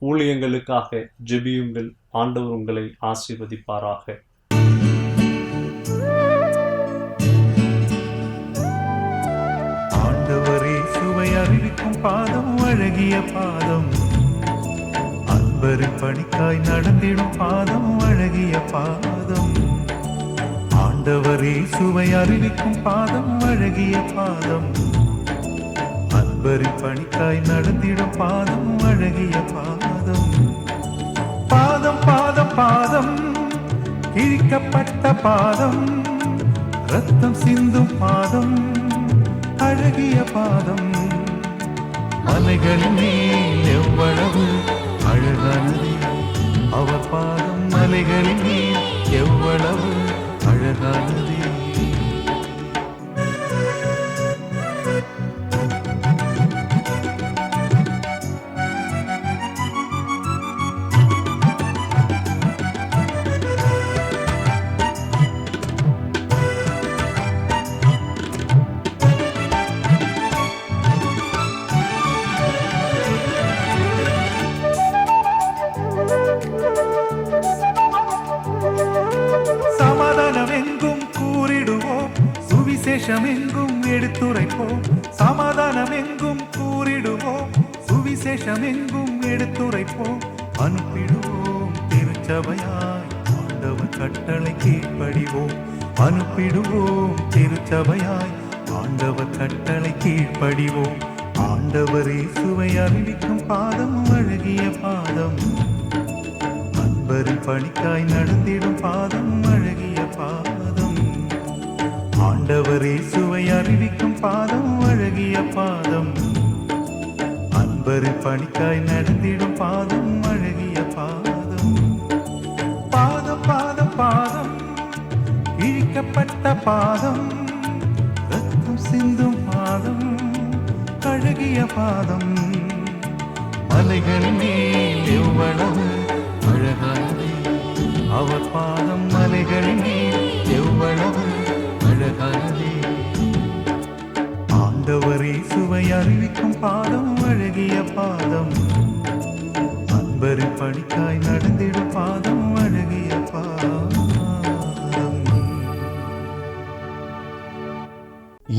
ஊழியங்களுக்காக ஜெபியுங்கள். ஆண்டவர் உங்களை ஆசீர்வதிப்பாராக. ஆண்டவரே சுவை அறிவிக்கும் பாதம் அழகிய பாதம். அன்பரின் பணிக்காய் நடந்திடும் பாதம் அழகிய பாதம். ஆண்டவரே சுவை அறிவிக்கும் பாதம் அழகிய பாதம். அன்பரின் பணிக்காய் நடந்திடும் பாதம் அழகிய பாதம். பாதம் கிழிக்கப்பட்ட பாதம் ரத்தம் சிந்தும் பாதம் அழகிய பாதம். மலைகளின் மேல் எவ்வளவு அழகானது அவர் பாதம் மலைகளின் மேல் எவ்வளவு அழகானது. கட்டளை கீழ்ப்படிவோம். ஆண்டவரே சுவை அறிவிக்கும் பாதம் அழகிய பாதம். அன்பரின் பணிக்காய் நடந்திடும் பாதம் அழகிய பாதம். ஆண்டவரே சுவை அறிவிக்கும் பாதம் அழகிய பாதம். அன்பரின் பணிக்காய் நடந்திடும் பாதம் அழகிய பாதம். பாதம் பாதம் பாதம். இழிக்கப்பட்ட பாதம். அழகிய பாதம். மலைகள் நீல் எவ்வளவு அழகானது. அவர் பாதம் மலைகள் நீல் எவ்வளவு அழகானது. ஆண்டவரை சுவை அறிவிக்கும் பாதம் அழகிய பாதம். அன்பரின் பணிக்காய் நட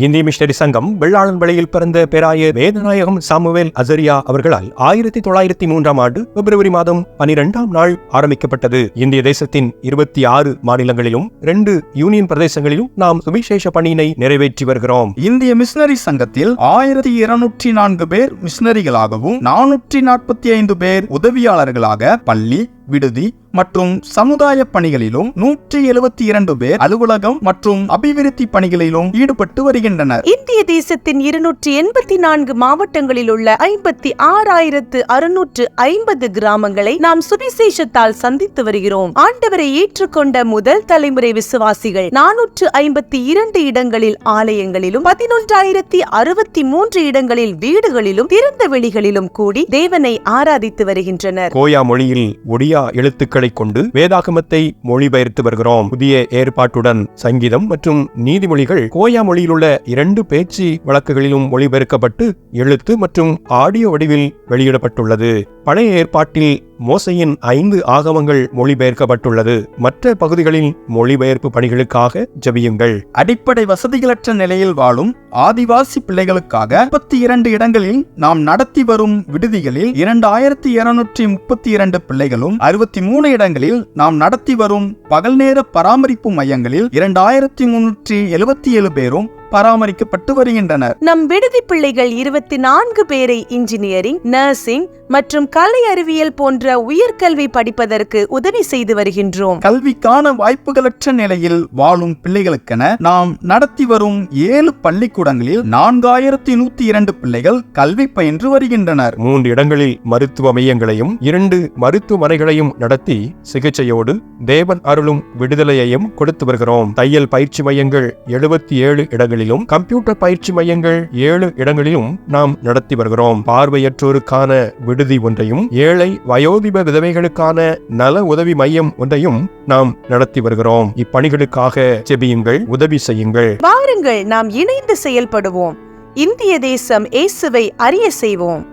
இந்திய மிஷனரி சங்கம் வெள்ளாளன் வழியில் பிறந்த பேராய வேதநாயகம் சாமுவேல் அசரியா அவர்களால் ஆயிரத்தி தொள்ளாயிரத்தி மூன்றாம் ஆண்டு பிப்ரவரி மாதம் பனிரெண்டாம் நாள் ஆரம்பிக்கப்பட்டது. இந்திய தேசத்தின் இருபத்தி ஆறு மாநிலங்களிலும் ரெண்டு யூனியன் பிரதேசங்களிலும் நாம் சுவிசேஷ பணியினை நிறைவேற்றி வருகிறோம். இந்திய மிஷனரி சங்கத்தில் ஆயிரத்தி இருநூற்றி நான்கு பேர் மிஷனரிகளாகவும் நானூற்றி நாற்பத்தி ஐந்து பேர் உதவியாளர்களாக பள்ளி விடுதி மற்றும் சமுதாய பணிகளிலும் நூற்றி எழுபத்தி இரண்டு பேர் அலுவலகம் மற்றும் அபிவிருத்தி பணிகளிலும் ஈடுபட்டு வருகின்றனர். இந்திய தேசத்தின் இருநூற்றி எண்பத்தி நான்கு மாவட்டங்களில் உள்ள ஐம்பத்தி ஆறாயிரத்து அறுநூற்று ஐம்பது கிராமங்களை நாம் சுவிசேஷத்தால் சந்தித்து வருகிறோம். ஆண்டவரை ஏற்றுக்கொண்ட முதல் தலைமுறை விசுவாசிகள் நானூற்று ஐம்பத்தி இரண்டு இடங்களில் ஆலயங்களிலும் பதினொன்றாயிரத்தி அறுபத்தி மூன்று இடங்களில் வீடுகளிலும் திறந்த வெளிகளிலும் கூடி தேவனை ஆராதித்து வருகின்றனர். கோயா மொழியில் ஒடியா எழுத்துக்களை கொண்டு வேதாகமத்தை மொழிபெயர்த்து வருகிறோம். புதிய ஏற்பாட்டுடன் சங்கீதம் மற்றும் நீதிமொழிகள் கோயா மொழியிலுள்ள இரண்டு பேச்சு வழக்குகளிலும் மொழிபெயர்க்கப்பட்டு எழுத்து மற்றும் ஆடியோ வடிவில் வெளியிடப்பட்டுள்ளது. பழைய ஏற்பாட்டில் மோசையின் ஐந்து ஆகமங்கள் மொழிபெயர்க்கப்பட்டுள்ளது. மற்ற பகுதிகளில் மொழிபெயர்ப்பு பணிகளுக்காக ஜெபியுங்கள். அடிப்படை வசதிகளற்ற நிலையில் வாழும் ஆதிவாசி பிள்ளைகளுக்காக முப்பத்தி இரண்டு இடங்களில் நாம் நடத்தி வரும் விடுதிகளில் இரண்டாயிரத்தி இருநூற்றி முப்பத்தி இரண்டு பிள்ளைகளும் அறுபத்தி மூணு இடங்களில் நாம் நடத்தி வரும் பகல் நேர பராமரிப்பு மையங்களில் இரண்டாயிரத்தி முன்னூற்றி எழுபத்தி ஏழு பேரும் பராமரிக்கப்பட்டு வருகின்றனர். நம் விடுதி பிள்ளைகள் இருபத்தி நான்கு பேரை இன்ஜினியரிங் நர்சிங் மற்றும் கலை அறிவியல் போன்ற உயர்கல்வி படிப்பதற்கு உதவி செய்து வருகின்றோம். கல்விக்கான வாய்ப்புகளற்ற நிலையில் வாழும் பிள்ளைகளுக்கென நாம் நடத்தி வரும் ஏழு பள்ளிக்கூடங்களில் நான்காயிரத்தி நூத்தி இரண்டு பிள்ளைகள் கல்வி பயின்று வருகின்றனர். மூன்று இடங்களில் மருத்துவ மையங்களையும் இரண்டு மருத்துவமனைகளையும் நடத்தி சிகிச்சையோடு தேவன் அருளும் விடுதலையையும் கொடுத்து வருகிறோம். தையல் பயிற்சி மையங்கள் எழுபத்தி ஏழு இடங்களிலும் கம்ப்யூட்டர் பயிற்சி மையங்கள் ஏழு இடங்களிலும் நாம் நடத்தி வருகிறோம். பார்வையற்றோருக்கான விடுதி ஒன்றையும் ஏழை வயோதிப விதவைகளுக்கான நல உதவி மையம் ஒன்றையும் நாம் நடத்தி வருகிறோம். இப்பணிகளுக்காக செபியுங்கள் உதவி செய்யுங்கள். வாருங்கள் நாம் இணைந்து செயல்படுவோம். இந்திய தேசம் இயேசுவை அறிய செய்வோம்.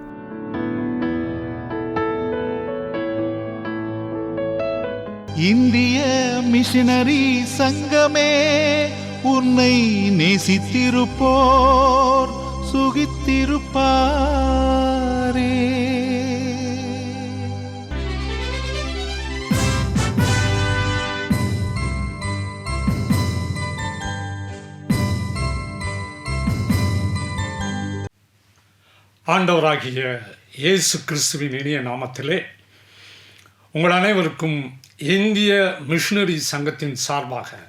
இந்திய மிஷனரி சங்கமே உன்னை நேசித்திருப்போர் சுகித்திருப்பாரே. ஆண்டவராகிய இயேசு கிறிஸ்துவின் இனிய நாமத்திலே உங்கள் அனைவருக்கும் இந்திய மிஷினரி சங்கத்தின் சார்பாக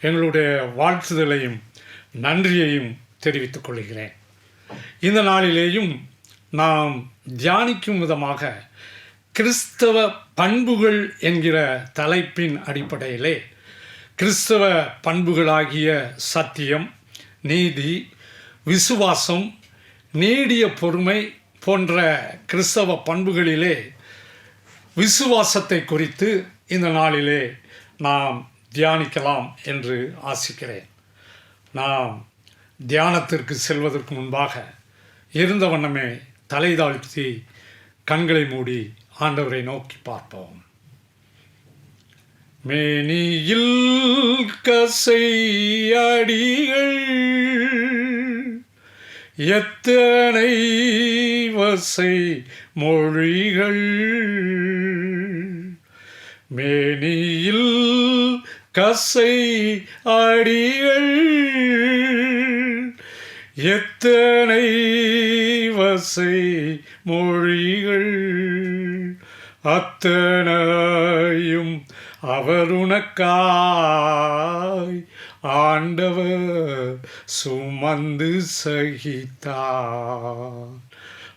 எங்களுடைய வாழ்த்துதலையும் நன்றியையும் தெரிவித்துக் கொள்கிறேன். இந்த நாளிலேயும் நாம் தியானிக்கும் விதமாக கிறிஸ்தவ பண்புகள் என்கிற தலைப்பின் அடிப்படையிலே கிறிஸ்தவ பண்புகளாகிய சத்தியம் நீதி விசுவாசம் நீடிய பொறுமை போன்ற கிறிஸ்தவ பண்புகளிலே விசுவாசத்தை குறித்து இந்த நாளிலே நாம் தியானிக்கலாம் என்று ஆசிக்கிறேன். நாம் தியானத்திற்கு செல்வதற்கு முன்பாக இருந்த வண்ணமே தலை தாழ்த்தி கண்களை மூடி ஆண்டவரை நோக்கி பார்ப்போம். மேனியில் கசையடிகள் எத்தனை வசை மொழிகள். மேனியில் கசை அடிகள் எத்தனை வசை மொழிகள் அத்தனையும் அவருணக்காய் ஆண்டவர் சுமந்து சகித்தார்.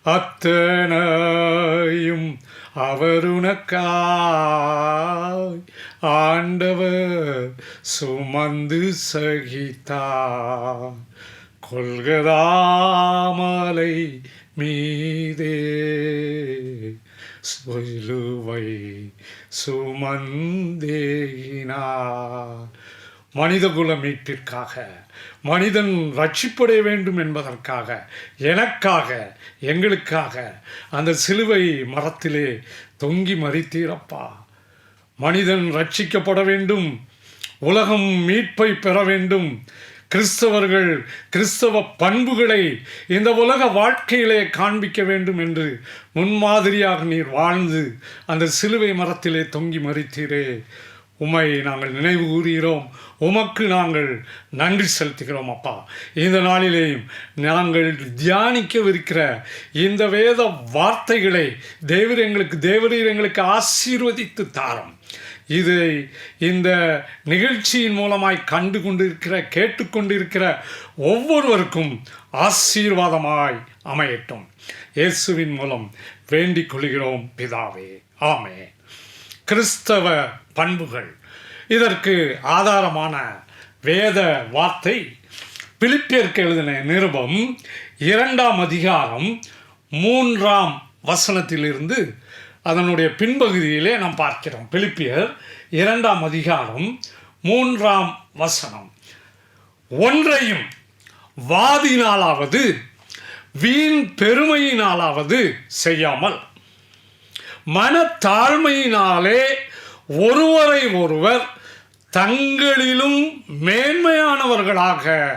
அத்தனையும் அவருணக்காய் ஆண்டவர் சுமந்து சகித்தார். கொள்கதாமலை மீதே. சிலுவை சுமந்தேகினார். மனிதகுல மீட்பிற்காக மனிதன் ரட்சிப்படைய வேண்டும் என்பதற்காக எனக்காக எங்களுக்காக அந்த சிலுவை மரத்திலே தொங்கி மறித்தீரப்பா மனிதன் ரட்சிக்கப்பட வேண்டும் உலகம் மீட்பை பெற வேண்டும். கிறிஸ்தவர்கள் கிறிஸ்தவ பண்புகளை இந்த உலக வாழ்க்கையிலே காண்பிக்க வேண்டும் என்று முன்மாதிரியாக நீர் வாழ்ந்து அந்த சிலுவை மரத்திலே தொங்கி மறித்தீரே உமை நாங்கள் நினைவு கூறுகிறோம் உமக்கு நாங்கள் நன்றி செலுத்துகிறோம் அப்பா. இந்த நாளிலேயும் நாங்கள் தியானிக்கவிருக்கிற இந்த வேத வார்த்தைகளை தேவர் எங்களுக்கு தேவரீர் எங்களுக்கு ஆசீர்வதித்து தாரம். இதை இந்த நிகழ்ச்சியின் மூலமாய் கண்டு கொண்டிருக்கிற கேட்டுக்கொண்டிருக்கிற ஒவ்வொருவருக்கும் ஆசீர்வாதமாய் அமையட்டும். இயேசுவின் மூலம் வேண்டிக் கொள்கிறோம் பிதாவே. ஆமே கிறிஸ்தவ பண்புகள். இதற்கு ஆதாரமான வேத வார்த்தை பிலிப்பியர்க்கு எழுதின நிருபம் இரண்டாம் அதிகாரம் மூன்றாம் வசனத்திலிருந்து அதனுடைய பின்பகுதியிலே நாம் பார்க்கிறோம். பிலிப்பியர் இரண்டாம் அதிகாரம் மூன்றாம் வசனம். ஒன்றையும் வாதினாலாவது வீண் பெருமையினாலாவது செய்யாமல் மனத்தாழ்மையினாலே ஒருவரை ஒருவர் தங்களிலும் மேன்மையானவர்களாக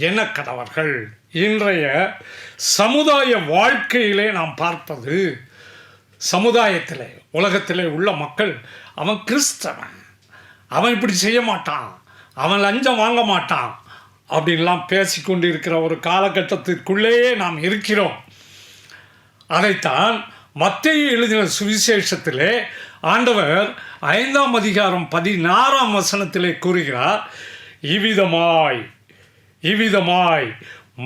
எண்ணக்கடவர்கள் இன்றைய சமுதாய வாழ்க்கையிலே நாம் பார்ப்பது சமுதாயத்திலே உலகத்திலே உள்ள மக்கள் அவன் கிறிஸ்தவன். அவன் இப்படி செய்ய மாட்டான். அவன் லஞ்சம் வாங்க மாட்டான். அப்படின்லாம் பேசிக்கொண்டு இருக்கிற ஒரு காலகட்டத்திற்குள்ளேயே நாம் இருக்கிறோம். அதைத்தான் மத்திய எழுதின சுவிசேஷத்திலே ஆண்டவர் ஐந்தாம் அதிகாரம் பதினாறாம் வசனத்திலே கூறுகிறார் இவ்விதமாய் இவ்விதமாய்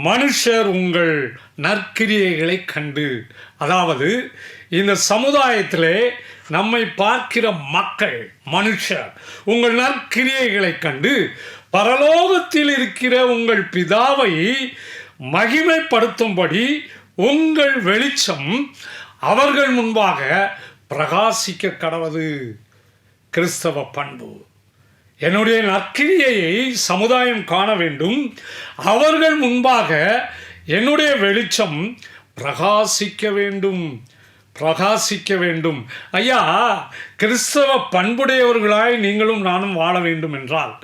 மனுஷர் உங்கள் நற்கிரியைகளை கண்டு அதாவது இந்த சமுதாயத்திலே நம்மை பார்க்கிற மக்கள் மனுஷர் உங்கள் நற்கிரியைகளை கண்டு பரலோகத்தில் இருக்கிற உங்கள் பிதாவை மகிமைப்படுத்தும்படி உங்கள் வெளிச்சம் அவர்கள் முன்பாக பிரகாசிக்க கடவது கிறிஸ்தவ பண்பு. என்னுடைய நற்கிரியையை சமுதாயம் காண வேண்டும். அவர்கள் முன்பாக என்னுடைய வெளிச்சம் பிரகாசிக்க வேண்டும். பிரகாசிக்க வேண்டும். ஐயா கிறிஸ்தவ பண்புடையவர்களாய் நீங்களும் நானும் வாழ வேண்டும் என்றால்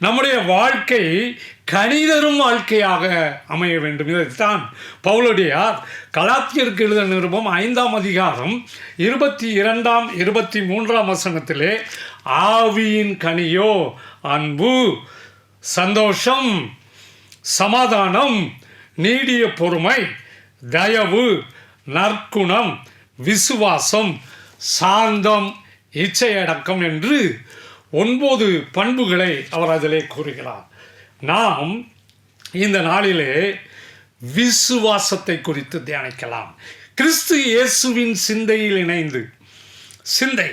நம்முடைய வாழ்க்கை கணிதரும் வாழ்க்கையாக அமைய வேண்டும். இதைத்தான் பவுலடியார் கலாத்தியருக்கு எழுத நிருபம் ஐந்தாம் அதிகாரம் இருபத்தி இரண்டாம் இருபத்தி மூன்றாம் வசனத்திலே ஆவியின் கனியோ அன்பு சந்தோஷம் சமாதானம் நீடிய பொறுமை தயவு நற்குணம் விசுவாசம் சாந்தம் இச்சையடக்கம் என்று ஒன்பது பண்புகளை அவர் அதிலே கூறுகிறார். நாம் இந்த நாளிலே விசுவாசத்தை குறித்து தியானிக்கலாம். கிறிஸ்து இயேசுவின் சிந்தையில் இணைந்து சிந்தை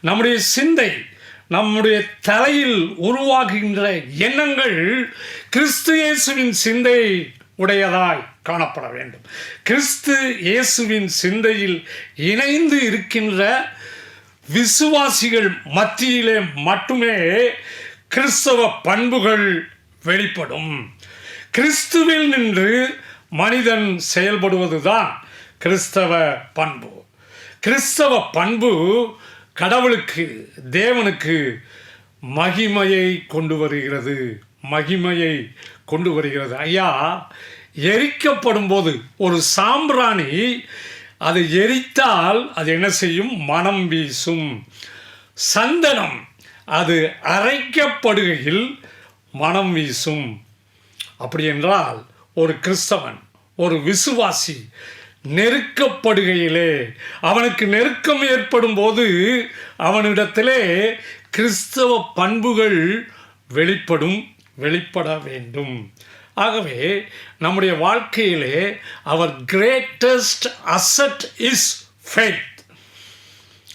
நம்முடைய சிந்தை நம்முடைய தலையில் உருவாகின்ற எண்ணங்கள் கிறிஸ்து இயேசுவின் சிந்தை உடையதாய் காணப்பட வேண்டும். கிறிஸ்து இயேசுவின் சிந்தையில் இணைந்து இருக்கின்ற விசுவாசிகள் மத்தியிலே மட்டுமே கிறிஸ்தவ பண்புகள் வெளிப்படும். கிறிஸ்துவில் நின்று மனிதன் செயல்படுவதுதான் கிறிஸ்தவ பண்பு. கிறிஸ்தவ பண்பு கடவுளுக்கு தேவனுக்கு மகிமையை கொண்டு வருகிறது. மகிமையை கொண்டு வருகிறது. ஐயா எரிக்கப்படும் போது ஒரு சாம்பிராணி அது எரித்தால் அது என்ன செய்யும்? மனம் வீசும். சந்தனம் அது அரைக்கப்படுகையில் மனம் வீசும். அப்படி என்றால் ஒரு கிறிஸ்தவன் ஒரு விசுவாசி நெருக்கப்படுகையிலே அவனுக்கு நெருக்கம் ஏற்படும் போது அவனிடத்திலே கிறிஸ்தவ பண்புகள் வெளிப்படும் வெளிப்பட வேண்டும். ஆகவே நம்முடைய வாழ்க்கையிலே அவர் கிரேட்டஸ்ட் அசட் இஸ் ஃபெய்த்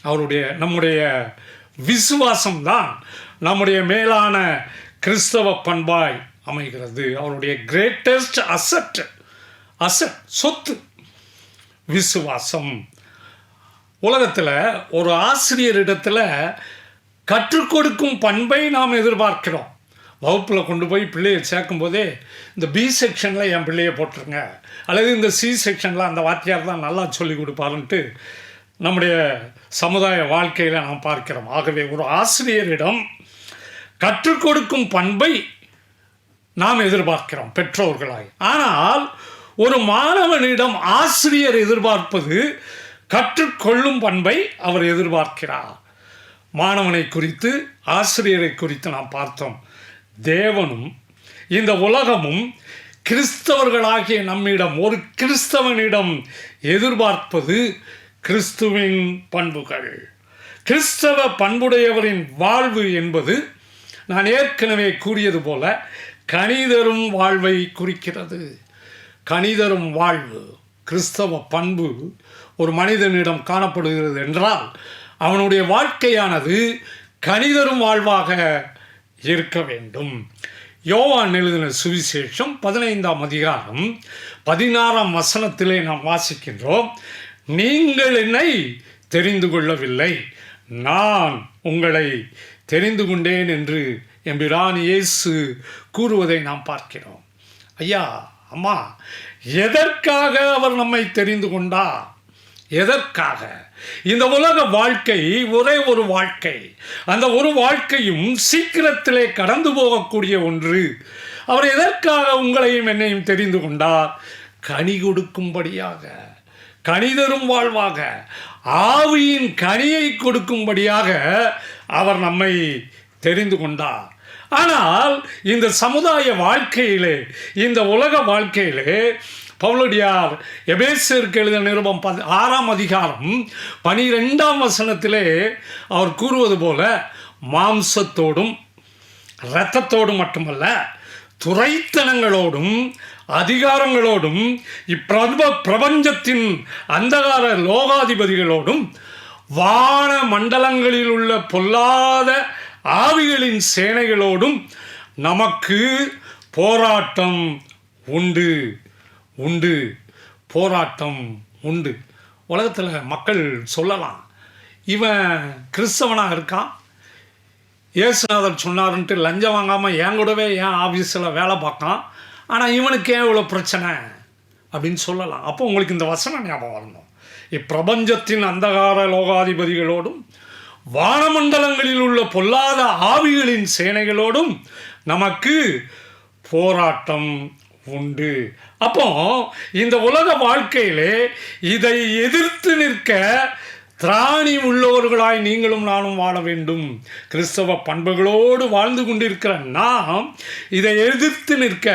அவருடைய நம்முடைய விசுவாசம்தான் நம்முடைய மேலான கிறிஸ்தவ பண்பாய் அமைகிறது. அவருடைய கிரேட்டஸ்ட் அசட் அசட் சொத்து விசுவாசம். உலகத்தில் ஒரு ஆசிரியரிடத்தில் கற்றுக் கொடுக்கும் பண்பை நாம் எதிர்பார்க்கிறோம். வகுப்பில் கொண்டு போய் பிள்ளையை சேர்க்கும் போதே இந்த பி செக்ஷனில் என் பிள்ளையை போட்டுருங்க. அல்லது இந்த சி செக்ஷனில் அந்த வாத்தியார் தான் நல்லா சொல்லி கொடுப்பாருன்ட்டு நம்முடைய சமுதாய வாழ்க்கையில் நாம் பார்க்கிறோம். ஆகவே ஒரு ஆசிரியரிடம் கற்றுக் கொடுக்கும் பண்பை நாம் எதிர்பார்க்கிறோம் பெற்றோர்களாய். ஆனால் ஒரு மாணவனிடம் ஆசிரியர் எதிர்பார்ப்பது கற்றுக்கொள்ளும் பண்பை அவர் எதிர்பார்க்கிறார். மாணவனை குறித்து ஆசிரியரை குறித்து நாம் பார்த்தோம். தேவனும் இந்த உலகமும் கிறிஸ்தவர்களாகிய நம்மிடம் ஒரு கிறிஸ்தவனிடம் எதிர்பார்ப்பது கிறிஸ்துவின் பண்புகள். கிறிஸ்தவ பண்புடையவரின் வாழ்வு என்பது நான் ஏற்கனவே கூறியது போல கணிதரும் வாழ்வை குறிக்கிறது. கணிதரும் வாழ்வு கிறிஸ்தவ பண்பு ஒரு மனிதனிடம் காணப்படுகிறது என்றால் அவனுடைய வாழ்க்கையானது கணிதரும் வாழ்வாக இருக்க வேண்டும். யோவான் எழுதின சுவிசேஷம் பதினைந்தாம் அதிகாரம் பதினாறாம் வசனத்திலே நாம் வாசிக்கின்றோம் நீங்கள் என்னை தெரிந்து கொள்ளவில்லை. நான் உங்களை தெரிந்து கொண்டேன் என்று எம்பிரான் இயேசு கூறுவதை நாம் பார்க்கிறோம். ஐயா அம்மா எதற்காக அவர் நம்மை தெரிந்து கொண்டார்? எதற்காக? இந்த உலக வாழ்க்கை ஒரே ஒரு வாழ்க்கை. அந்த ஒரு வாழ்க்கையும் சீக்கிரத்திலே கடந்து போகக்கூடிய ஒன்று. அவர் எதற்காக உங்களையும் என்னையும் தெரிந்து கொண்டார்? கனி கொடுக்கும்படியாக கனிதரும் வாழ்வாக ஆவியின் கனியை கொடுக்கும்படியாக அவர் நம்மை தெரிந்து கொண்டார். ஆனால் இந்த சமுதாய வாழ்க்கையிலே இந்த உலக வாழ்க்கையிலே பவுலடியார் எபேசியருக்கு எழுத நிருபம் பத் ஆறாம் அதிகாரம் பனிரெண்டாம் வசனத்திலே அவர் கூறுவது போல மாம்சத்தோடும் இரத்தத்தோடும் மட்டுமல்ல துறைத்தனங்களோடும் அதிகாரங்களோடும் இப்பிரப பிரபஞ்சத்தின் அந்தகார லோகாதிபதிகளோடும் வான மண்டலங்களில் உள்ள பொல்லாத ஆவிகளின் சேனைகளோடும் நமக்கு போராட்டம் உண்டு. உண்டு. போராட்டம் உண்டு. உலகத்தில் மக்கள் சொல்லலாம். இவன் கிறிஸ்தவனாக இருக்கான். இயேசுநாதர் சொன்னாருன்ட்டு லஞ்சம் வாங்காமல் என் கூடவே என் ஆஃபீஸில் வேலை பார்க்கான். ஆனால் இவனுக்கு ஏன் இவ்வளோ பிரச்சனை அப்படின்னு சொல்லலாம். அப்போ உங்களுக்கு இந்த வசனம் ஞாபகம் வரணும். இப்பிரபஞ்சத்தின் அந்தகார லோகாதிபதிகளோடும் வானமண்டலங்களில் உள்ள பொல்லாத ஆவிகளின் சேனைகளோடும் நமக்கு போராட்டம் உண்டு அப்போ இந்த உலக வாழ்க்கையிலே இதை எதிர்த்து நிற்க திராணி உள்ளவர்களாய் நீங்களும் நானும் வாழ வேண்டும் கிறிஸ்தவ பண்புகளோடு வாழ்ந்து கொண்டிருக்கிற நாம் இதை எதிர்த்து நிற்க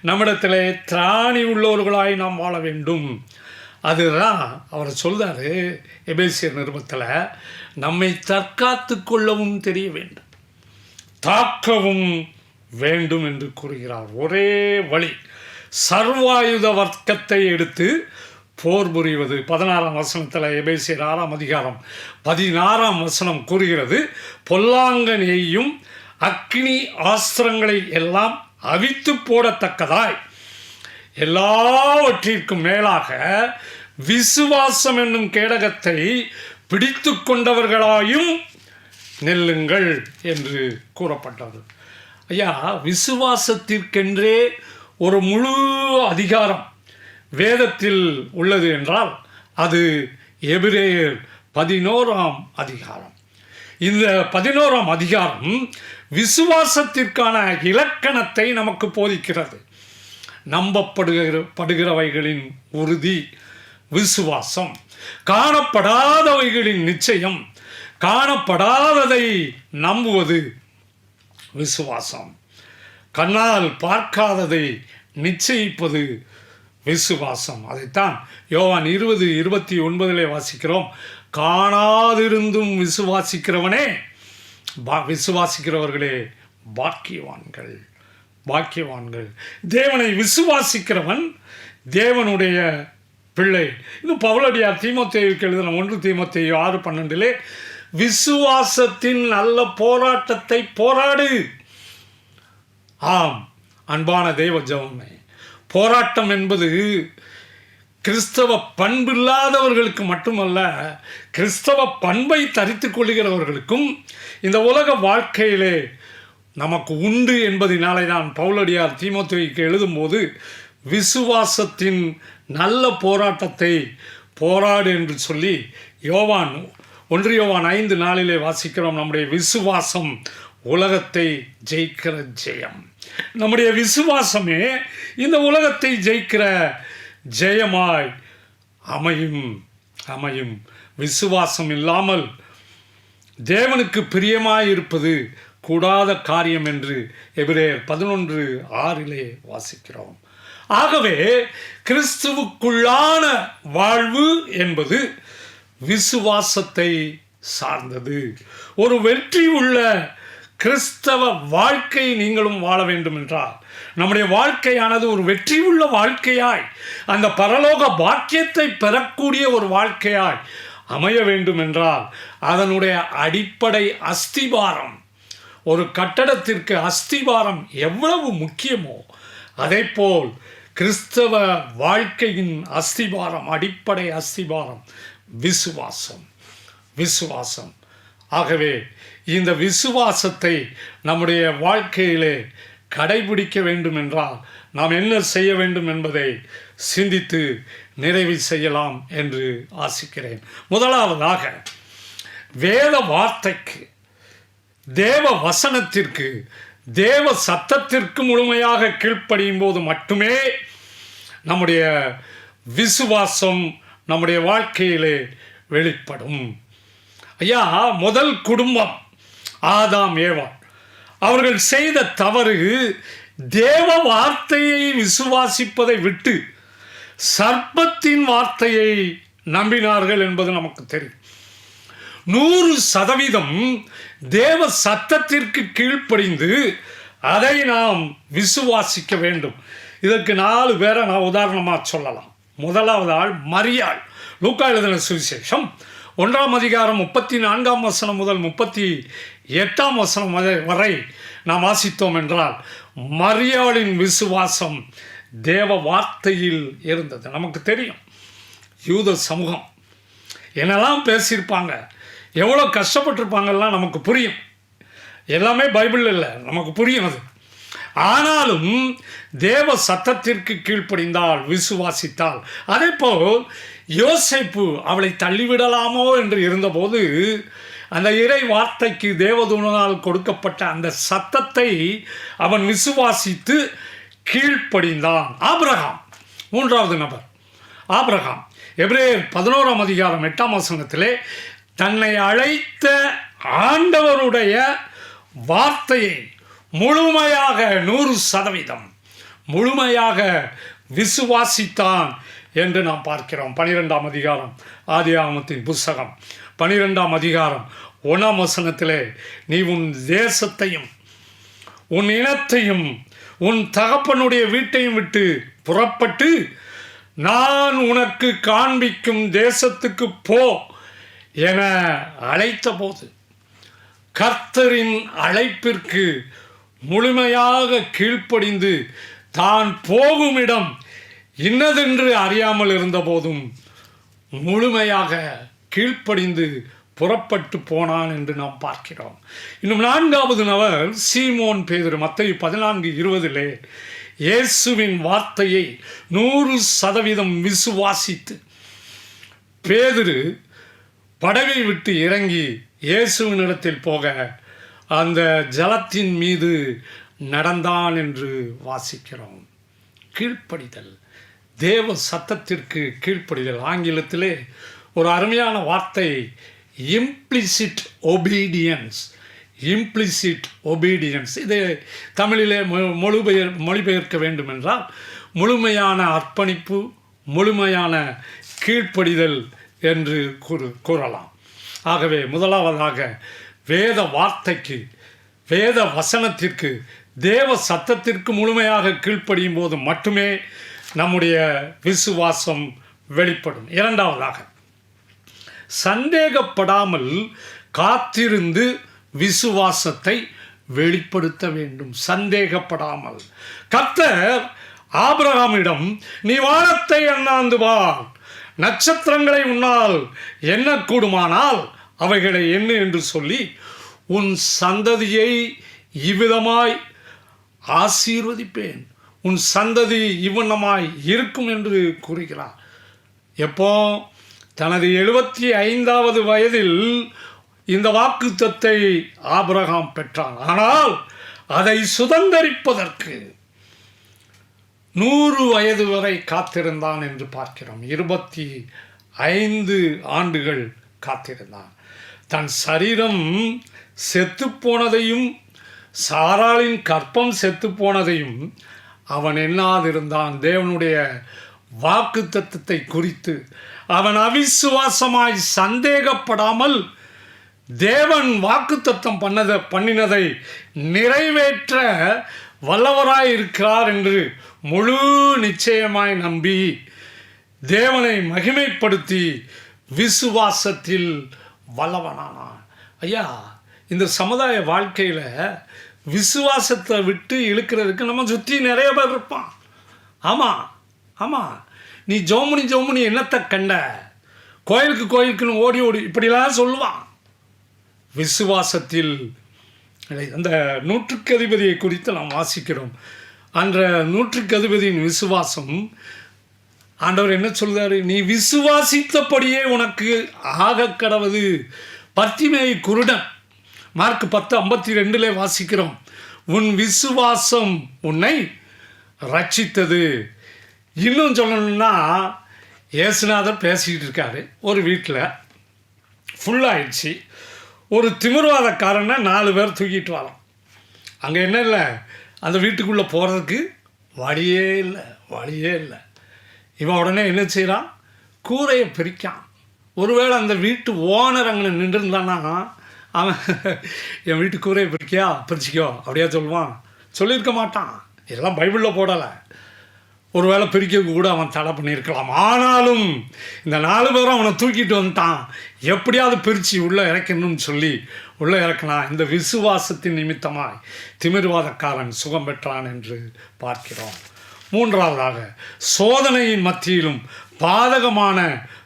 நம்மிடத்திலே திராணி உள்ளவர்களாய் நாம் வாழ வேண்டும் அதுதான் அவர் சொல்கிறார் எபேசியர் நிருபத்தில் நம்மை தற்காத்து கொள்ளவும் தெரிய வேண்டும். தாக்கவும் வேண்டும் என்று கூறுகிறார். ஒரே வழி சர்வாயுத வர்க்கத்தை எடுத்து போர் புரிவது. பதினாறாம் வசனத்தில் எபேசியர் ஆறாம் அதிகாரம் பதினாறாம் வசனம் கூறுகிறது பொல்லாங்கனையும் அக்னி ஆஸ்திரங்களை எல்லாம் அவித்து போடத்தக்கதாய். எல்லாவற்றிற்கும் மேலாக விசுவாசம் என்னும் கேடகத்தை பிடித்து கொண்டவர்களாயும் நெல்லுங்கள் என்று கூறப்பட்டது. ஐயா விசுவாசத்திற்கென்றே ஒரு முழு அதிகாரம் வேதத்தில் உள்ளது என்றால் அது எபிரேயர் பதினோராம் அதிகாரம். இந்த பதினோராம் அதிகாரம் விசுவாசத்திற்கான இலக்கணத்தை நமக்கு போதிக்கிறது. நம்பப்படுகிற படுகிறவைகளின் உறுதி விசுவாசம். காணப்படாதவைகளின் நிச்சயம். காணப்படாததை நம்புவது விசுவாசம். கண்ணால் பார்க்காததை நிச்சயிப்பது விசுவாசம். அதைத்தான் யோவான் இருபது இருபத்தி ஒன்பதிலே வாசிக்கிறோம். காணாதிருந்தும் விசுவாசிக்கிறவனே பா விசுவாசிக்கிறவர்களே பாக்கியவான்கள். பாக்கியவான்கள். தேவனை விசுவாசிக்கிறவன் தேவனுடைய பிள்ளை. இன்னும் பவுலடியார் தீமத்தேவுக்கு எழுதின ஒன்று தீமத்தேயோ ஆறு பன்னெண்டிலே விசுவாசத்தின் நல்ல போராட்டத்தை போராடு. ஆம் அன்பான தெய்வ ஜெபமே போராட்டம் என்பது கிறிஸ்தவ பண்பில்லாதவர்களுக்கு மட்டுமல்ல கிறிஸ்தவ பண்பை தரித்து கொள்கிறவர்களுக்கும் இந்த உலக வாழ்க்கையிலே நமக்கு உண்டு என்பதினாலே தான் பவுலடியார் தீமத்துவைக்கு எழுதும்போது விசுவாசத்தின் நல்ல போராட்டத்தை போராடு என்று சொல்லி யோவான் ஒன்று யோவான் ஐந்து நாளிலே வாசிக்கிறோம் நம்முடைய விசுவாசம் உலகத்தை ஜெயிக்கிற ஜெயம். நம்முடைய விசுவாசமே இந்த உலகத்தை ஜெயிக்கிற ஜெயமாய் அமையும் அமையும். விசுவாசம் இல்லாமல் தேவனுக்கு பிரியமாய் இருப்பது கூடாத காரியம் என்று எபிரேயர் பதினொன்று ஆறிலே வாசிக்கிறோம். ஆகவே கிறிஸ்துவுக்குள்ளான வாழ்வு என்பது விசுவாசத்தை சார்ந்தது. ஒரு வெற்றி உள்ள கிறிஸ்தவ வாழ்க்கை நீங்களும் வாழ வேண்டும் என்றால் நம்முடைய வாழ்க்கையானது ஒரு வெற்றி உள்ள வாழ்க்கையாய் அந்த பரலோக பாக்கியத்தை பெறக்கூடிய ஒரு வாழ்க்கையாய் அமைய வேண்டும் என்றால் அதனுடைய அடிப்படை அஸ்திபாரம் ஒரு கட்டடத்திற்கு அஸ்திவாரம் எவ்வளவு முக்கியமோ அதேபோல் கிறிஸ்தவ வாழ்க்கையின் அஸ்திவாரம் அடிப்படை அஸ்திவாரம் விசுவாசம் விசுவாசம். ஆகவே இந்த விசுவாசத்தை நம்முடைய வாழ்க்கையிலே கடைபிடிக்க வேண்டும் என்றால் நாம் என்ன செய்ய வேண்டும் என்பதை சிந்தித்து நிறைவு செய்யலாம் என்று ஆசிக்கிறேன். முதலாவதாக வேத வார்த்தைக்கு தேவ வசனத்திற்கு தேவ சத்தத்திற்கு முழுமையாக கீழ்ப்படியும் போது மட்டுமே நம்முடைய விசுவாசம் நம்முடைய வாழ்க்கையிலே வெளிப்படும். ஐயா முதல் குடும்பம் ஆதாம் ஏவான் அவர்கள் செய்த தவறு தேவ வார்த்தையை விசுவாசிப்பதை விட்டு சர்ப்பத்தின் வார்த்தையை நம்பினார்கள் என்பது நமக்கு தெரியும். நூறு சதவீதம் தேவ சத்தத்திற்கு கீழ்ப்படிந்து அதை நாம் விசுவாசிக்க வேண்டும். இதற்கு நாலு பேரை நான் உதாரணமாக சொல்லலாம். முதலாவது ஆள் மரியாள். லூக்கா எழுதின சுவிசேஷம். ஒன்றாம் அதிகாரம் முப்பத்தி நான்காம் வசனம் முதல் முப்பத்தி எட்டாம் வசனம் வரை- வரை நாம் வாசித்தோம் என்றால் மரியாளின் விசுவாசம் தேவ வார்த்தையில் இருந்தது. நமக்கு தெரியும். யூத சமூகம் என்னெல்லாம் பேசியிருப்பாங்க? எவ்வளோ கஷ்டப்பட்டிருப்பாங்கலாம் நமக்கு புரியும். எல்லாமே பைபிள் இல்லை நமக்கு புரியும் அது. ஆனாலும் தேவ சத்தத்திற்கு கீழ்ப்படிந்தால் விசுவாசித்தால் அதே போல் யோசிப்பு அவளை தள்ளிவிடலாமோ என்று இருந்தபோது அந்த இறை வார்த்தைக்கு தேவதூனால் கொடுக்கப்பட்ட அந்த சத்தத்தை அவன் விசுவாசித்து கீழ்ப்படிந்தான். ஆபிரகாம் மூன்றாவது நபர். ஆபிரகாம் எப்ரேயர் பதினோராம் அதிகாரம் எட்டாம் வசனத்திலே தன்னை அழைத்த ஆண்டவருடைய வார்த்தையை முழுமையாக நூறு சதவீதம் முழுமையாக விசுவாசித்தான் என்று நாம் பார்க்கிறோம். பனிரெண்டாம் அதிகாரம் ஆதியாகமத்தின் புஸ்தகம். பனிரெண்டாம் அதிகாரம் ஒன்றாம் வசனத்திலே நீ உன் தேசத்தையும் உன் இனத்தையும் உன் தகப்பனுடைய வீட்டையும் விட்டு புறப்பட்டு நான் உனக்கு காண்பிக்கும் தேசத்துக்கு போ. என அழைத்தபோது கர்த்தரின் அழைப்பிற்கு முழுமையாக கீழ்ப்படிந்து தான் போகும் இடம் இன்னதென்று அறியாமல் இருந்தபோதும் முழுமையாக கீழ்ப்படிந்து புறப்பட்டு போனான் என்று நாம் பார்க்கிறோம். இன்னும் நான்காவது நபர் சீமோன் பேதுரு மத்திய பதினான்கு இருபதிலே இயேசுவின் வார்த்தையை நூறு சதவீதம் விசுவாசித்து பேதுரு படகை விட்டு இறங்கி இயேசுவினிடத்தில் போக அந்த ஜலத்தின் மீது நடந்தான் என்று வாசிக்கிறோம். கீழ்ப்படிதல். தேவ சத்தத்திற்கு கீழ்ப்படிதல். ஆங்கிலத்திலே ஒரு அருமையான வார்த்தை இம்ப்ளிசிட் ஒபீடியன்ஸ் இம்ப்ளிசிட் ஒபீடியன்ஸ் இதை தமிழிலே மொ- மொழிபெயர் மொழிபெயர்க்க வேண்டும் என்றால் முழுமையான அர்ப்பணிப்பு முழுமையான கீழ்ப்படிதல் என்று கூறு கூறலாம். ஆகவே முதலாவதாக வேத வார்த்தைக்கு வேத வசனத்திற்கு தேவ சத்தத்திற்கு முழுமையாக கீழ்ப்படியும் போது மட்டுமே நம்முடைய விசுவாசம் வெளிப்படும். இரண்டாவதாக சந்தேகப்படாமல் காத்திருந்து விசுவாசத்தை வெளிப்படுத்த வேண்டும். சந்தேகப்படாமல். கர்த்தர் ஆபிரகாமிடம் நீ வானத்தை அண்ணாந்து வா நட்சத்திரங்களை உன்னால் எண்ணக்கூடுமானால் அவைகளை எண்ணு என்று சொல்லி உன் சந்ததியை இவ்விதமாய் ஆசீர்வதிப்பேன். உன் சந்ததி இவ்வண்ணமாய் இருக்கும் என்று கூறுகிறார். எப்போ? தனது எழுபத்தி ஐந்தாவது வயதில் இந்த வாக்குத்தத்தை ஆபரகாம் பெற்றான். ஆனால் அதை சுதந்தரிப்பதற்கு நூறு வயது வரை காத்திருந்தான் என்று பார்க்கிறோம். இருபத்தி ஐந்து ஆண்டுகள் காத்திருந்தான். தன் சரீரம் செத்துப்போனதையும் சாராளின் கற்பம் செத்துப்போனதையும் அவன் எண்ணாதிருந்தான். தேவனுடைய வாக்கு தத்துவத்தை குறித்து அவன் அவிசுவாசமாய் சந்தேகப்படாமல் தேவன் வாக்குத்தத்தம் பண்ணதை பண்ணினதை நிறைவேற்ற வல்லவராயிருக்கிறார் என்று முழு நிச்சயமாய் நம்பி தேவனை மகிமைப்படுத்தி விசுவாசத்தில் வல்லவனானான் ஐயா இந்த சமுதாய வாழ்க்கையில் விசுவாசத்தை விட்டு இழுக்கிறதுக்கு நம்ம சுற்றி நிறைய பேர் இருப்பான். ஆமாம் ஆமாம் நீ ஜோமுனி ஜோமுனி என்னத்தை கண்ட? கோயிலுக்கு கோயிலுக்குன்னு ஓடி ஓடி இப்படிலாம் சொல்லுவான். விசுவாசத்தில் அந்த நூற்றுக்கு அதிபதியை குறித்து நாம் வாசிக்கிறோம். அன்ற நூற்றுக்கு அதிபதியின் விசுவாசம் ஆண்டவர் என்ன சொல்கிறாரு நீ விசுவாசித்தபடியே உனக்கு ஆக கடவுது. பத்திமை குருடன் மார்க் பத்து ஐம்பத்தி ரெண்டில் வாசிக்கிறோம். உன் விசுவாசம் உன்னை ரட்சித்தது இன்னும் சொல்லணும்னா இயேசுநாதர் பேசிக்கிட்டு இருக்காரு. ஒரு வீட்டில் ஃபுல்லாகிடுச்சு ஒரு திமிர்வாதக்காரனை நாலு பேர் தூக்கிட்டு வரோம் அங்கே என்ன இல்லை? அந்த வீட்டுக்குள்ளே போகிறதுக்கு வழியே இல்லை வழியே இல்லை. இவன் உடனே என்ன செய்கிறான் கூரையை பிரிக்கான் ஒருவேளை அந்த வீட்டு ஓனர் அங்கே நின்றுருந்தானா அவன் என் வீட்டு கூரையை பிரிக்கியா? பிரிச்சிக்கோ அப்படியா சொல்லுவான். சொல்லியிருக்க மாட்டான். இதெல்லாம் பைபிளில் போடலை. ஒருவேளை பிரிக்க கூட அவன் தடை பண்ணியிருக்கலாம். ஆனாலும் இந்த நாலு பேரும் அவனை தூக்கிட்டு வந்துட்டான். எப்படியாவது பிரித்து உள்ளே இறக்கணும்னு சொல்லி உள்ளே இறக்கினான். இந்த விசுவாசத்தின் நிமித்தமாய் திமிர்வாதக்காரன் சுகம் பெற்றான் என்று பார்க்கிறோம். மூன்றாவதாக சோதனையின் மத்தியிலும் பாதகமான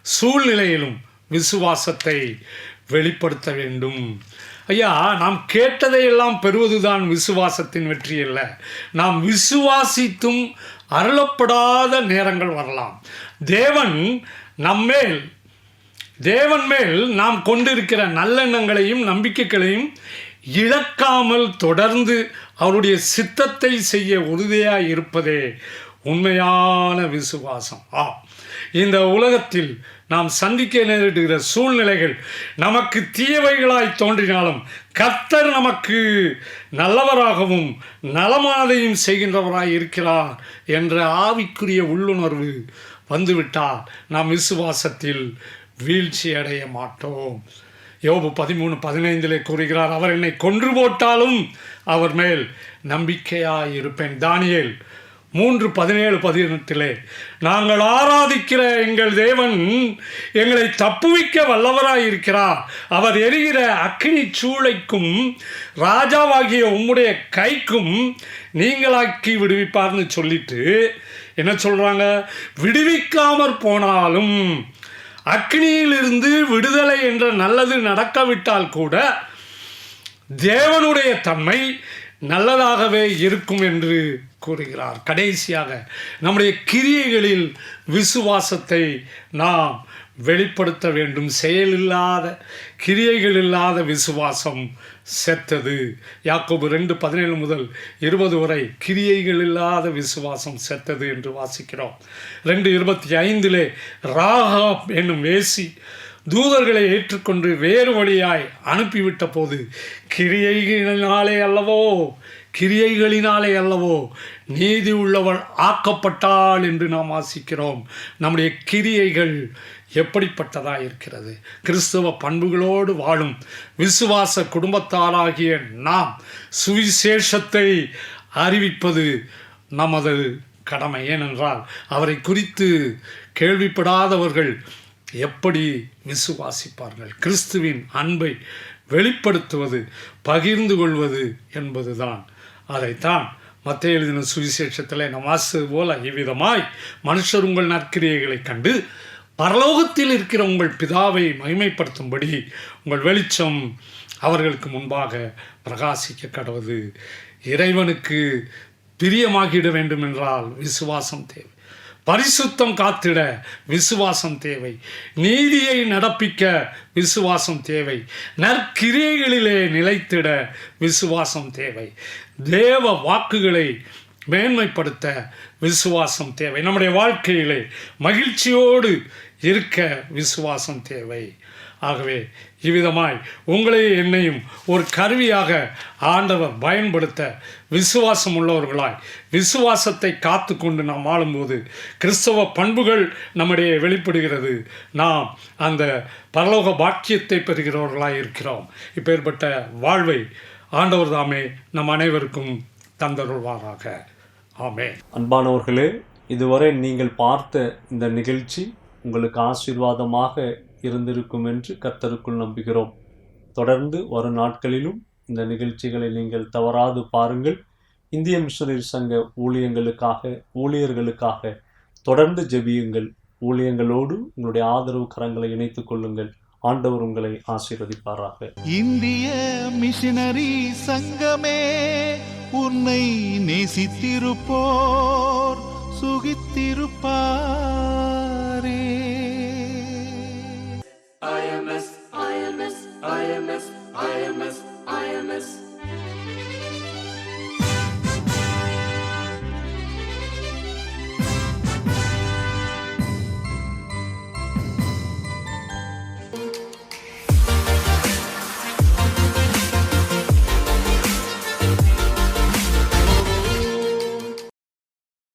சூழ்நிலையிலும் விசுவாசத்தை வெளிப்படுத்த வேண்டும். ஐயா நாம் கேட்டதையெல்லாம் பெறுவதுதான் விசுவாசத்தின் வெற்றி அல்ல. நாம் விசுவாசித்தும் அருளப்படாத நேரங்கள் வரலாம். தேவன் நம்மேல் தேவன் மேல் நாம் கொண்டிருக்கிற நல்லெண்ணங்களையும் நம்பிக்கைகளையும் இழக்காமல் தொடர்ந்து அவருடைய சித்தத்தை செய்ய உறுதியாக இருப்பதே உண்மையான விசுவாசம். ஆ இந்த உலகத்தில் நாம் சந்திக்க நேரிடுகிற சூழ்நிலைகள் நமக்கு தீயவைகளாய் தோன்றினாலும் கர்த்தர் நமக்கு நல்லவராகவும் நலமானதையும் செய்கின்றவராய் இருக்கிறார் என்ற ஆவிக்குரிய உள்ளுணர்வு வந்துவிட்டால் நாம் விசுவாசத்தில் வீழ்ச்சி அடைய மாட்டோம். யோபு பதிமூணு பதினைந்திலே கூறுகிறார் அவர் என்னை கொன்று போட்டாலும் அவர் மேல் நம்பிக்கையாய் இருப்பேன். தானியேல் மூன்று பதினேழு பதினெட்டிலே நாங்கள் ஆராதிக்கிற எங்கள் தேவன் எங்களை தப்புவிக்க வல்லவராயிருக்கிறார். அவர் எரிகிற அக்னி சூளைக்கும் ராஜாவாகிய உம்முடைய கைக்கும் நீங்களாக்கி விடுவிப்பார்னு சொல்லிட்டு என்ன சொல்கிறாங்க விடுவிக்காமற் போனாலும் அக்னியிலிருந்து விடுதலை என்ற நல்லது நடக்காவிட்டால் கூட தேவனுடைய தன்மை நல்லதாகவே இருக்கும் என்று கூறுகிறார். கடைசியாக நம்முடைய கிரியைகளில் விசுவாசத்தை நாம் வெளிப்படுத்த வேண்டும். செயலில்லாத கிரியைகள் இல்லாத விசுவாசம் செத்தது. யாக்கோபு ரெண்டு பதினேழு முதல் இருபது வரை கிரியைகள் இல்லாத விசுவாசம் செத்தது என்று வாசிக்கிறோம். ரெண்டு இருபத்தி ஐந்திலே ராகா என்னும் வேசி தூதர்களை ஏற்றுக்கொண்டு வேறு வழியாய் அனுப்பிவிட்ட போது கிரியைகளினாலே அல்லவோ கிரியைகளினாலே அல்லவோ நீதி உள்ளவள் ஆக்கப்பட்டாள் என்று நாம் வாசிக்கிறோம் நம்முடைய கிரியைகள் எப்படிப்பட்டதாக இருக்கிறது? கிறிஸ்தவ பண்புகளோடு வாழும் விசுவாச குடும்பத்தாராகிய நாம் சுவிசேஷத்தை அறிவிப்பது நமது கடமை. ஏனென்றால் அவரை குறித்து கேள்விப்படாதவர்கள் எப்படி விசுவாசிப்பார்கள்? கிறிஸ்துவின் அன்பை வெளிப்படுத்துவது பகிர்ந்து கொள்வது என்பதுதான் அதைத்தான் மற்ற எழுதின சுவிசேஷத்தில் நாம் போல இவ்விதமாய் மனுஷர் உங்கள் நற்கிரியைகளைக் கண்டு பரலோகத்தில் இருக்கிற உங்கள் பிதாவை மகிமைப்படுத்தும்படி உங்கள் வெளிச்சம் அவர்களுக்கு முன்பாக பிரகாசிக்க கடவுது இறைவனுக்கு பிரியமாகிட வேண்டும் என்றால் விசுவாசம் தேவை. பரிசுத்தம் காத்திட விசுவாசம் தேவை. நீதியை நடப்பிக்க விசுவாசம் தேவை. நற்கிரியைகளிலே நிலைத்திட விசுவாசம் தேவை. தேவ வாக்குகளை மேன்மைப்படுத்த விசுவாசம் தேவை. நம்முடைய வாழ்க்கையிலே மகிழ்ச்சியோடு இருக்க விசுவாசம் தேவை. ஆகவே இவ்விதமாய் உங்களையும் என்னையும் ஒரு கருவியாக ஆண்டவர் பயன்படுத்த விசுவாசம் உள்ளவர்களாய் விசுவாசத்தை காத்து கொண்டு நாம் வாழும்போது கிறிஸ்தவ பண்புகள் நம்முடைய வெளிப்படுகிறது. நாம் அந்த பரலோக பாக்கியத்தை பெறுகிறவர்களாய் இருக்கிறோம். இப்பேற்பட்ட வாழ்வை ஆண்டவர் தாமே நம் அனைவருக்கும் தந்தருள்வாராக. ஆமே அன்பானவர்களே இதுவரை நீங்கள் பார்த்த இந்த நிகழ்ச்சி உங்களுக்கு ஆசீர்வாதமாக இருந்திருக்கும் என்று கத்தருக்குள் நம்புகிறோம். தொடர்ந்து வரும் நாட்களிலும் இந்த நிகழ்ச்சிகளை நீங்கள் தவறாது பாருங்கள். இந்திய மிஷனரி சங்க ஊழியங்களுக்காக ஊழியர்களுக்காக தொடர்ந்து ஜெபியுங்கள். ஊழியங்களோடு உங்களுடைய ஆதரவு கரங்களை இணைத்துக் கொள்ளுங்கள். ஆண்டவர் உங்களை ஆசீர்வதிப்பாராக. இந்திய மிஷனரி சங்கமே உன்னை நேசித்திருப்போர் சுகித்திருப்பார். IMS, IMS,